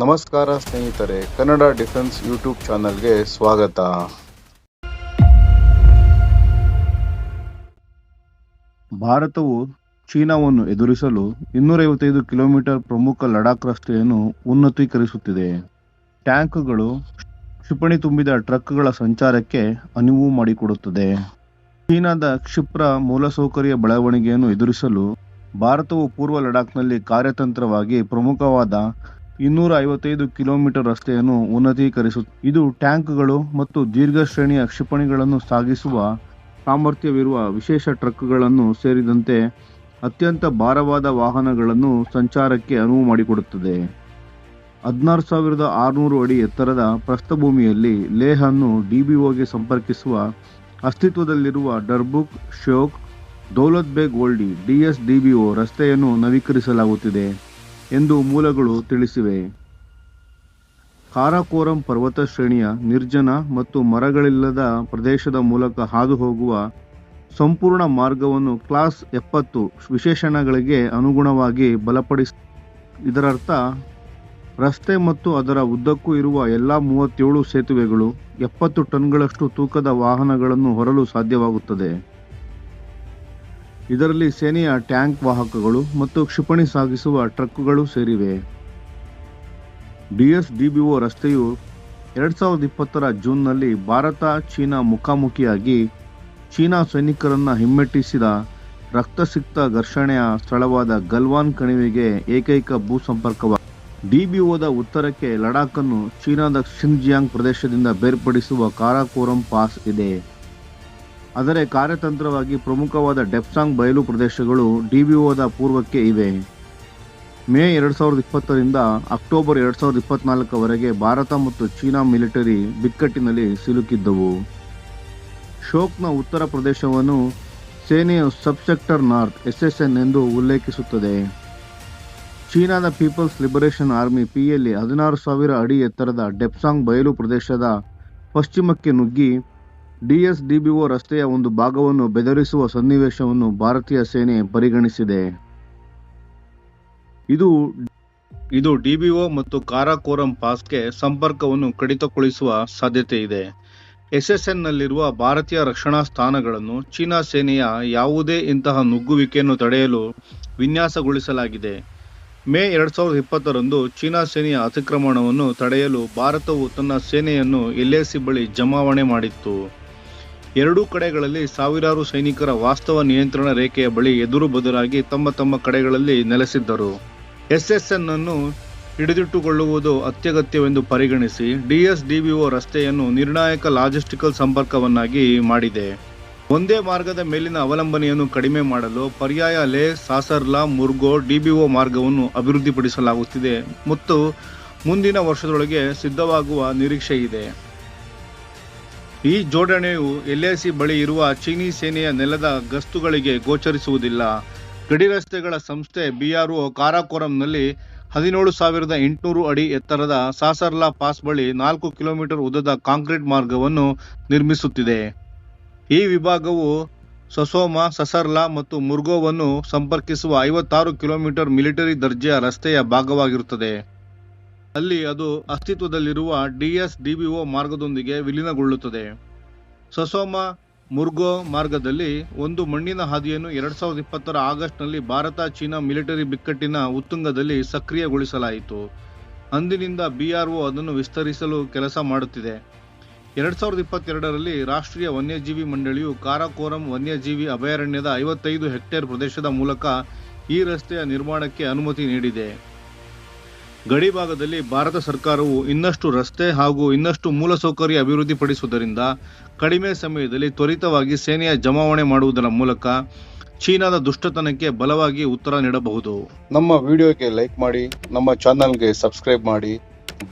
ನಮಸ್ಕಾರ ಸ್ನೇಹಿತರೆ, Kannada defence YouTube ಚಾನಲ್ಗೆ ಸ್ವಾಗತ. ಭಾರತವು ಚೀನಾವನ್ನು ಎದುರಿಸಲು ಇನ್ನೂರೈವತ್ತೈದು ಕಿಲೋಮೀಟರ್ ಪ್ರಮುಖ ಲಡಾಖ್ ರಸ್ತೆಯನ್ನು ಉನ್ನತೀಕರಿಸುತ್ತಿದೆ. ಟ್ಯಾಂಕ್ಗಳು ಕ್ಷಿಪಣಿ ತುಂಬಿದ ಟ್ರಕ್ಗಳ ಸಂಚಾರಕ್ಕೆ ಅನುವು ಮಾಡಿಕೊಡುತ್ತದೆ. ಚೀನಾದ ಕ್ಷಿಪ್ರ ಮೂಲಸೌಕರ್ಯ ಬೆಳವಣಿಗೆಯನ್ನು ಎದುರಿಸಲು ಭಾರತವು ಪೂರ್ವ ಲಡಾಖ್ನಲ್ಲಿ ಕಾರ್ಯತಂತ್ರವಾಗಿ ಪ್ರಮುಖವಾದ ಇನ್ನೂರ ಐವತ್ತೈದು ಕಿಲೋಮೀಟರ್ ರಸ್ತೆಯನ್ನು ಉನ್ನತೀಕರಿಸು ಇದು ಟ್ಯಾಂಕ್ಗಳು ಮತ್ತು ದೀರ್ಘ ಶ್ರೇಣಿಯ ಕ್ಷಿಪಣಿಗಳನ್ನು ಸಾಗಿಸುವ ಸಾಮರ್ಥ್ಯವಿರುವ ವಿಶೇಷ ಟ್ರಕ್ಗಳನ್ನು ಸೇರಿದಂತೆ ಅತ್ಯಂತ ಭಾರವಾದ ವಾಹನಗಳನ್ನು ಸಂಚಾರಕ್ಕೆ ಅನುವು ಮಾಡಿಕೊಡುತ್ತದೆ. ಹದಿನಾರು ಸಾವಿರದ ಆರುನೂರು ಅಡಿ ಎತ್ತರದ ಪ್ರಸ್ಥಭೂಮಿಯಲ್ಲಿ ಲೇಹ್ ಅನ್ನು ಡಿಬಿಒಗೆ ಸಂಪರ್ಕಿಸುವ ಅಸ್ತಿತ್ವದಲ್ಲಿರುವ ಡರ್ಬುಕ್ ಶೋಕ್ ದೌಲತ್ ಬೇಗ್ ಓಲ್ಡಿ ಡಿಎಸ್ಡಿಬಿಒ ರಸ್ತೆಯನ್ನು ನವೀಕರಿಸಲಾಗುತ್ತಿದೆ. ಎಂದು ಮೂಲಗಳು ತಿಳಿಸಿವೆ. ಕಾರಾಕೋರಂ ಪರ್ವತ ಶ್ರೇಣಿಯ ನಿರ್ಜನ ಮತ್ತು ಮರಗಳಿಲ್ಲದ ಪ್ರದೇಶದ ಮೂಲಕ ಹಾದುಹೋಗುವ ಸಂಪೂರ್ಣ ಮಾರ್ಗವನ್ನು ಕ್ಲಾಸ್ ಎಪ್ಪತ್ತು ವಿಶೇಷಣಗಳಿಗೆ ಅನುಗುಣವಾಗಿ ಬಲಪಡಿಸ. ಇದರರ್ಥ, ರಸ್ತೆ ಮತ್ತು ಅದರ ಉದ್ದಕ್ಕೂ ಇರುವ ಎಲ್ಲ ಮೂವತ್ತೇಳು ಸೇತುವೆಗಳು ಎಪ್ಪತ್ತು ಟನ್ಗಳಷ್ಟು ತೂಕದ ವಾಹನಗಳನ್ನು ಹೊರಲು ಸಾಧ್ಯವಾಗುತ್ತದೆ. ಇದರಲ್ಲಿ ಸೇನೆಯ ಟ್ಯಾಂಕ್ ವಾಹಕಗಳು ಮತ್ತು ಕ್ಷಿಪಣಿ ಸಾಗಿಸುವ ಟ್ರಕ್ಗಳು ಸೇರಿವೆ. ಡಿಎಸ್ಡಿಬಿಒ ರಸ್ತೆಯು ಎರಡ್ ಸಾವಿರದ ಇಪ್ಪತ್ತರ ಜೂನ್ನಲ್ಲಿ ಭಾರತ, ಚೀನಾ ಮುಖಾಮುಖಿಯಾಗಿ ಚೀನಾ ಸೈನಿಕರನ್ನು ಹಿಮ್ಮೆಟ್ಟಿಸಿದ ರಕ್ತಸಿಕ್ತ ಘರ್ಷಣೆಯ ಸ್ಥಳವಾದ ಗಲ್ವಾನ್ ಕಣಿವೆಗೆ ಏಕೈಕ ಭೂ ಸಂಪರ್ಕವಾಗಿದೆ ಡಿಬಿಒದ ಉತ್ತರಕ್ಕೆ ಲಡಾಖ್ ಅನ್ನು ಚೀನಾದ ಕ್ಷಿನ್ಜಿಯಾಂಗ್ ಪ್ರದೇಶದಿಂದ ಬೇರ್ಪಡಿಸುವ ಕಾರಾಕೋರಂ ಪಾಸ್ ಇದೆ. ಆದರೆ ಕಾರ್ಯತಂತ್ರವಾಗಿ ಪ್ರಮುಖವಾದ ಡೆಪ್ಸಾಂಗ್ ಬಯಲು ಪ್ರದೇಶಗಳು ಡಿಬಿಒದ ಪೂರ್ವಕ್ಕೆ ಇವೆ. ಮೇ ಎರಡು ಸಾವಿರದ ಇಪ್ಪತ್ತರಿಂದ ಅಕ್ಟೋಬರ್ ಎರಡು ಸಾವಿರದ ಇಪ್ಪತ್ನಾಲ್ಕವರೆಗೆ ಭಾರತ ಮತ್ತು ಚೀನಾ ಮಿಲಿಟರಿ ಬಿಕ್ಕಟ್ಟಿನಲ್ಲಿ ಸಿಲುಕಿದ್ದವು. ಶೋಕ್ನ ಉತ್ತರ ಪ್ರದೇಶವನ್ನು ಸೇನೆಯ ಸಬ್ಸೆಕ್ಟರ್ ನಾರ್ತ್ ಎಸ್ಎಸ್ಎನ್ ಎಂದು ಉಲ್ಲೇಖಿಸುತ್ತದೆ. ಚೀನಾದ ಪೀಪಲ್ಸ್ ಲಿಬರೇಷನ್ ಆರ್ಮಿ ಪಿಯಲ್ಲಿ ಹದಿನಾರು ಸಾವಿರ ಅಡಿ ಎತ್ತರದ ಡೆಪ್ಸಾಂಗ್ ಬಯಲು ಪ್ರದೇಶದ ಪಶ್ಚಿಮಕ್ಕೆ ನುಗ್ಗಿ ಡಿಎಸ್ಡಿಬಿಒ ರಸ್ತೆಯ ಒಂದು ಭಾಗವನ್ನು ಬೆದರಿಸುವ ಸನ್ನಿವೇಶವನ್ನು ಭಾರತೀಯ ಸೇನೆ ಪರಿಗಣಿಸಿದೆ. ಇದು ಇದು ಡಿಬಿಒ ಮತ್ತು ಕಾರಾಕೋರಂ ಪಾಸ್ಗೆ ಸಂಪರ್ಕವನ್ನು ಕಡಿತಗೊಳಿಸುವ ಸಾಧ್ಯತೆ ಇದೆ. ಎಸ್ಎಸ್ಎನ್ನಲ್ಲಿರುವ ಭಾರತೀಯ ರಕ್ಷಣಾ ಸ್ಥಾನಗಳನ್ನು ಚೀನಾ ಸೇನೆಯ ಯಾವುದೇ ಇಂತಹ ನುಗ್ಗುವಿಕೆಯನ್ನು ತಡೆಯಲು ವಿನ್ಯಾಸಗೊಳಿಸಲಾಗಿದೆ. ಮೇ ಎರಡು ಸಾವಿರದ ಇಪ್ಪತ್ತರಂದು ಚೀನಾ ಸೇನೆಯ ಅತಿಕ್ರಮಣವನ್ನು ತಡೆಯಲು ಭಾರತವು ತನ್ನ ಸೇನೆಯನ್ನು ಎಲ್ಎಸಿ ಬಳಿ ಜಮಾವಣೆ ಮಾಡಿತ್ತು. ಎರಡೂ ಕಡೆಗಳಲ್ಲಿ ಸಾವಿರಾರು ಸೈನಿಕರ ವಾಸ್ತವ ನಿಯಂತ್ರಣ ರೇಖೆಯ ಬಳಿ ಎದುರು ಬದುರಾಗಿ ತಮ್ಮ ತಮ್ಮ ಕಡೆಗಳಲ್ಲಿ ನೆಲೆಸಿದ್ದರು. ಎಸ್ಎಸ್ಎನ್ ಅನ್ನು ಹಿಡಿದಿಟ್ಟುಕೊಳ್ಳುವುದು ಅತ್ಯಗತ್ಯವೆಂದು ಪರಿಗಣಿಸಿ ಡಿಎಸ್ಡಿಬಿಒ ರಸ್ತೆಯನ್ನು ನಿರ್ಣಾಯಕ ಲಾಜಿಸ್ಟಿಕಲ್ ಸಂಪರ್ಕವನ್ನಾಗಿ ಮಾಡಿದೆ. ಒಂದೇ ಮಾರ್ಗದ ಮೇಲಿನ ಅವಲಂಬನೆಯನ್ನು ಕಡಿಮೆ ಮಾಡಲು ಪರ್ಯಾಯ ಲೇ ಸಾಸರ್ಲಾ ಮುರ್ಗೋ ಡಿಬಿಒ ಮಾರ್ಗವನ್ನು ಅಭಿವೃದ್ಧಿಪಡಿಸಲಾಗುತ್ತಿದೆ ಮತ್ತು ಮುಂದಿನ ವರ್ಷದೊಳಗೆ ಸಿದ್ಧವಾಗುವ ನಿರೀಕ್ಷೆ ಇದೆ ಈ ಜೋಡಣೆಯು ಎಲ್ಎಸಿ ಬಳಿ ಇರುವ ಚೀನಿ ಸೇನೆಯ ನೆಲದ ಗಸ್ತುಗಳಿಗೆ ಗೋಚರಿಸುವುದಿಲ್ಲ. ಗಡಿ ರಸ್ತೆಗಳ ಸಂಸ್ಥೆ ಬಿಆರ್ಒ ಕಾರಾಕೋರಂನಲ್ಲಿ ಹದಿನೇಳು ಸಾವಿರದ ಎಂಟುನೂರು ಅಡಿ ಎತ್ತರದ ಸಾಸರ್ಲಾ ಪಾಸ್ ಬಳಿ ನಾಲ್ಕು ಕಿಲೋಮೀಟರ್ ಉದ್ದದ ಕಾಂಕ್ರೀಟ್ ಮಾರ್ಗವನ್ನು ನಿರ್ಮಿಸುತ್ತಿದೆ. ಈ ವಿಭಾಗವು ಸಸೋಮಾ, ಸಸರ್ಲಾ ಮತ್ತು ಮುರ್ಗೋವನ್ನು ಸಂಪರ್ಕಿಸುವ ಐವತ್ತಾರು ಕಿಲೋಮೀಟರ್ ಮಿಲಿಟರಿ ದರ್ಜೆಯ ರಸ್ತೆಯ ಭಾಗವಾಗಿರುತ್ತದೆ. ಅಲ್ಲಿ ಅದು ಅಸ್ತಿತ್ವದಲ್ಲಿರುವ ಡಿಎಸ್ ಡಿಬಿಒ ಮಾರ್ಗದೊಂದಿಗೆ ವಿಲೀನಗೊಳ್ಳುತ್ತದೆ. ಸಸೋಮ ಮುರ್ಗೋ ಮಾರ್ಗದಲ್ಲಿ ಒಂದು ಮಣ್ಣಿನ ಹಾದಿಯನ್ನು ಎರಡ್ ಸಾವಿರದ ಇಪ್ಪತ್ತರ ಆಗಸ್ಟ್ನಲ್ಲಿ ಭಾರತ, ಚೀನಾ ಮಿಲಿಟರಿ ಬಿಕ್ಕಟ್ಟಿನ ಉತ್ತುಂಗದಲ್ಲಿ ಸಕ್ರಿಯಗೊಳಿಸಲಾಯಿತು. ಅಂದಿನಿಂದ ಬಿಆರ್ಒ ಅದನ್ನು ವಿಸ್ತರಿಸಲು ಕೆಲಸ ಮಾಡುತ್ತಿದೆ. ಎರಡ್ ಸಾವಿರದ ಇಪ್ಪತ್ತೆರಡರಲ್ಲಿ ರಾಷ್ಟ್ರೀಯ ವನ್ಯಜೀವಿ ಮಂಡಳಿಯು ಕಾರಾಕೋರಂ ವನ್ಯಜೀವಿ ಅಭಯಾರಣ್ಯದ ಐವತ್ತೈದು ಹೆಕ್ಟೇರ್ ಪ್ರದೇಶದ ಮೂಲಕ ಈ ರಸ್ತೆಯ ನಿರ್ಮಾಣಕ್ಕೆ ಅನುಮತಿ ನೀಡಿದೆ. ಗಡಿ ಭಾಗದಲ್ಲಿ ಭಾರತ ಸರ್ಕಾರವು ಇನ್ನಷ್ಟು ರಸ್ತೆ ಹಾಗೂ ಇನ್ನಷ್ಟು ಮೂಲಸೌಕರ್ಯ ಅಭಿವೃದ್ಧಿಪಡಿಸುವುದರಿಂದ ಕಡಿಮೆ ಸಮಯದಲ್ಲಿ ತ್ವರಿತವಾಗಿ ಸೇನೆಯ ಜಮಾವಣೆ ಮಾಡುವುದರ ಮೂಲಕ ಚೀನಾದ ದುಷ್ಟತನಕ್ಕೆ ಬಲವಾಗಿ ಉತ್ತರ ನೀಡಬಹುದು. ನಮ್ಮ ವಿಡಿಯೋಗೆ ಲೈಕ್ ಮಾಡಿ, ನಮ್ಮ ಚಾನಲ್ಗೆ ಸಬ್ಸ್ಕ್ರೈಬ್ ಮಾಡಿ,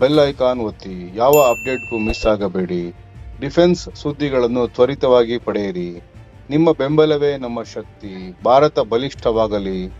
ಬೆಲ್ ಐಕಾನ್ ಒತ್ತಿ, ಯಾವ ಅಪ್ಡೇಟ್ಗೂ ಮಿಸ್ ಆಗಬೇಡಿ. ಡಿಫೆನ್ಸ್ ಸುದ್ದಿಗಳನ್ನು ತ್ವರಿತವಾಗಿ ಪಡೆಯಿರಿ. ನಿಮ್ಮ ಬೆಂಬಲವೇ ನಮ್ಮ ಶಕ್ತಿ. ಭಾರತ ಬಲಿಷ್ಠವಾಗಲಿ.